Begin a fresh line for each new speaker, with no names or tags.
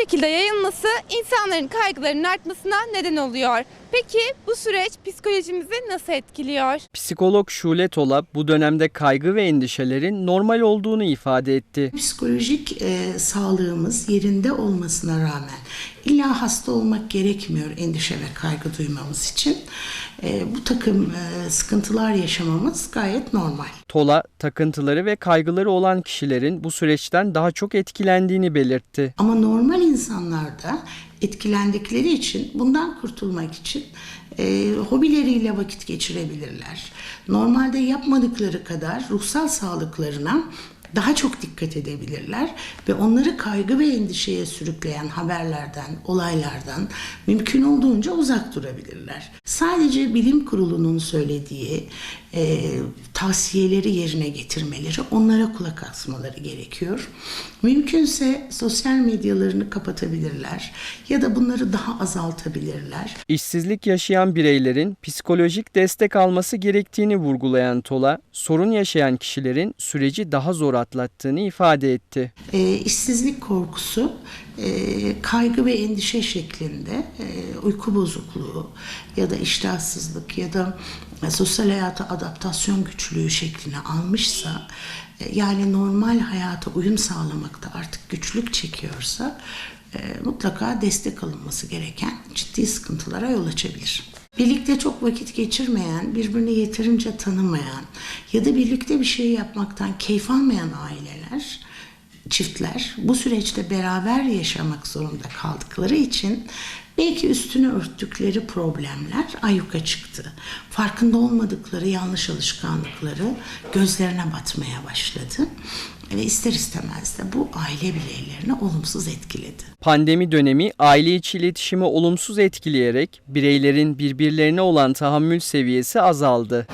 şekilde yayılması insanların kaygılarının artmasına neden oluyor. Peki bu süreç psikolojimizi nasıl etkiliyor?
Psikolog Şule Tola bu dönemde kaygı ve endişelerin normal olduğunu ifade etti.
Psikolojik e, sağlığımız yerinde olmasına rağmen illa hasta olmak gerekmiyor endişe ve kaygı duymamız için. E, bu takım e, sıkıntılar yaşamamız gayet normal.
Tola, takıntıları ve kaygıları olan kişilerin bu süreçten daha çok etkilendiğini belirtti.
Ama normal insanlarda etkilendikleri için bundan kurtulmak için e, hobileriyle vakit geçirebilirler. Normalde yapmadıkları kadar ruhsal sağlıklarına daha çok dikkat edebilirler ve onları kaygı ve endişeye sürükleyen haberlerden, olaylardan mümkün olduğunca uzak durabilirler. Sadece bilim kurulunun söylediği e, tavsiyeleri yerine getirmeleri, onlara kulak asmaları gerekiyor. Mümkünse sosyal medyalarını kapatabilirler ya da bunları daha azaltabilirler.
İşsizlik yaşayan bireylerin psikolojik destek alması gerektiğini vurgulayan Tola, sorun yaşayan kişilerin süreci daha zor atlattığını ifade etti.
E, işsizlik korkusu, e, kaygı ve endişe şeklinde e, uyku bozukluğu ya da iştahsızlık ya da e, sosyal hayata adaptasyon güçlüğü şeklini almışsa e, yani normal hayata uyum sağlamakta artık güçlük çekiyorsa e, mutlaka destek alınması gereken ciddi sıkıntılara yol açabilir. Birlikte çok vakit geçirmeyen, birbirini yeterince tanımayan ya da birlikte bir şey yapmaktan keyif almayan aileler çiftler bu süreçte beraber yaşamak zorunda kaldıkları için belki üstünü örttükleri problemler ayyuka çıktı. Farkında olmadıkları yanlış alışkanlıkları gözlerine batmaya başladı. Ve ister istemez de bu aile bireylerini olumsuz etkiledi.
Pandemi dönemi aile içi iletişimi olumsuz etkileyerek bireylerin birbirlerine olan tahammül seviyesi azaldı.